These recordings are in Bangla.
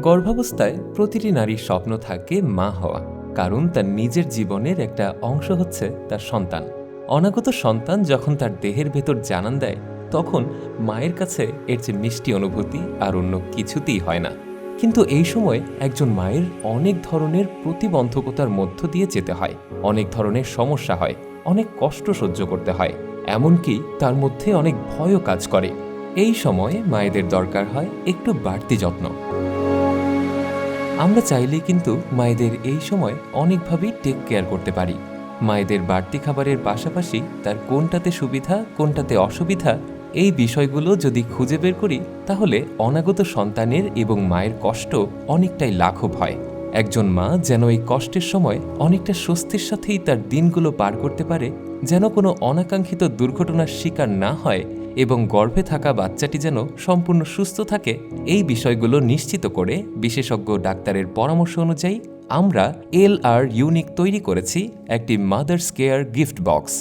গর্ভাবস্থায় প্রতিটি নারীর স্বপ্ন থাকে মা হওয়া, কারণ তার নিজের জীবনের একটা অংশ হচ্ছে তার সন্তান। অনাগত সন্তান যখন তার দেহের ভেতর জানান দেয়, তখন মায়ের কাছে এর যে মিষ্টি অনুভূতি আর অন্য কিছুতেই হয় না। কিন্তু এই সময় একজন মায়ের অনেক ধরনের প্রতিবন্ধকতার মধ্য দিয়ে যেতে হয়, অনেক ধরনের সমস্যা হয়, অনেক কষ্ট সহ্য করতে হয়, এমনকি তার মধ্যে অনেক ভয়ও কাজ করে। এই সময়ে মায়েদের দরকার হয় একটু বাড়তি যত্ন। আমরা চাইলেই কিন্তু মায়েদের এই সময় অনেকভাবেই টেক কেয়ার করতে পারি। মায়েদের বাড়তি খাবারের পাশাপাশি তার কোনটাতে সুবিধা, কোনটাতে অসুবিধা, এই বিষয়গুলো যদি খুঁজে বের করি, তাহলে অনাগত সন্তানের এবং মায়ের কষ্ট অনেকটাই লাঘব হয়। একজন মা যেন এই কষ্টের সময় অনেকটা স্বস্তির সাথেই তার দিনগুলো পার করতে পারে, যেন কোনো অনাকাঙ্ক্ষিত দুর্ঘটনার শিকার না হয় এবং গর্ভে থাকা বাচ্চাটি যেন সম্পূর্ণ সুস্থ থাকে, এই বিষয়গুলো নিশ্চিত করে বিশেষজ্ঞ ডাক্তারের পরামর্শ অনুযায়ী আমরা এল আর ইউনিক তৈরি করেছি একটি মাদার্স কেয়ার গিফট বক্স।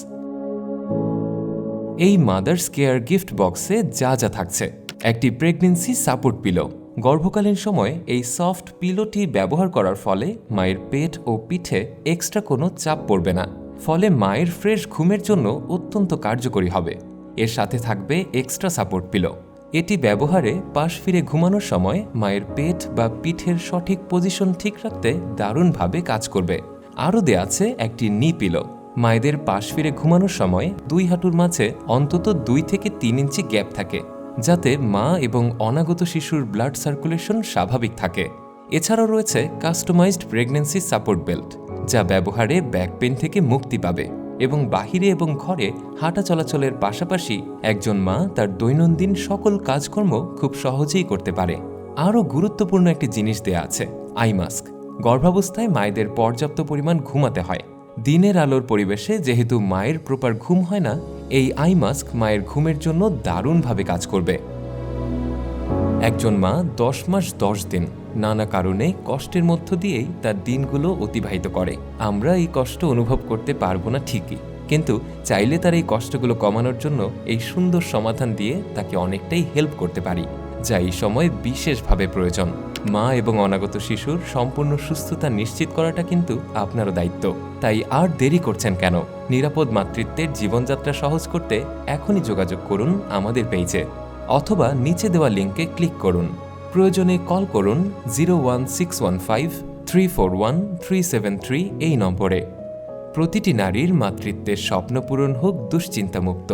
এই মাদার্স কেয়ার গিফট বক্সে যা যা থাকছে, একটি প্রেগনেন্সি সাপোর্ট পিলো। গর্ভকালীন সময়ে এই সফট পিলোটি ব্যবহার করার ফলে মায়ের পেট ও পিঠে এক্সট্রা কোনো চাপ পড়বে না, ফলে মায়ের ফ্রেশ ঘুমের জন্য অত্যন্ত কার্যকরী হবে। এর সাথে থাকবে এক্সট্রা সাপোর্ট পিলো এটি ব্যবহারে পাশ ফিরে ঘুমানোর সময় মায়ের পেট বা পিঠের সঠিক পজিশন ঠিক রাখতে দারুণভাবে কাজ করবে। আরও দেয়া আছে একটি নি পিলো মায়েদের পাশ ফিরে ঘুমানোর সময় দুই হাঁটুর মাঝে অন্তত দুই থেকে তিন ইঞ্চি গ্যাপ থাকে, যাতে মা এবং অনাগত শিশুর ব্লাড সার্কুলেশন স্বাভাবিক থাকে। এছাড়াও রয়েছে কাস্টমাইজড প্রেগন্যান্সি সাপোর্ট বেল্ট যা ব্যবহারে ব্যাক পেন থেকে মুক্তি পাবে। এবং বাহিরে এবং ঘরে হাঁটা চলাচলের পাশাপাশি একজন মা তার দৈনন্দিন সকল কাজকর্ম খুব সহজেই করতে পারে। আরও গুরুত্বপূর্ণ একটি জিনিস দেয়া আছে, আই মাস্ক। গর্ভাবস্থায় মায়েদের পর্যাপ্ত পরিমাণ ঘুমাতে হয়। দিনের আলোর পরিবেশে যেহেতু মায়ের প্রপার ঘুম হয় না, এই আই মাস্ক মায়ের ঘুমের জন্য দারুণভাবে কাজ করবে। একজন মা দশ মাস দশ দিন নানা কারণে কষ্টের মধ্য দিয়েই তার দিনগুলো অতিবাহিত করে। আমরা এই কষ্ট অনুভব করতে পারব না ঠিকই, কিন্তু চাইলে তার এই কষ্টগুলো কমানোর জন্য এই সুন্দর সমাধান দিয়ে তাকে অনেকটাই হেল্প করতে পারি, যা এই সময় বিশেষভাবে প্রয়োজন। মা এবং অনাগত শিশুর সম্পূর্ণ সুস্থতা নিশ্চিত করাটা কিন্তু আপনারও দায়িত্ব। তাই আর দেরি করছেন কেন? নিরাপদ মাতৃত্বের জীবনযাত্রা সহজ করতে এখনই যোগাযোগ করুন আমাদের পেজে অথবা নিচে দেওয়া লিঙ্কে ক্লিক করুন। প্রয়োজনে কল করুন zero one six one five three four one three seven three এই নম্বরে। প্রতিটি নারীর মাতৃত্বের স্বপ্ন পূরণ হোক দুশ্চিন্তামুক্ত।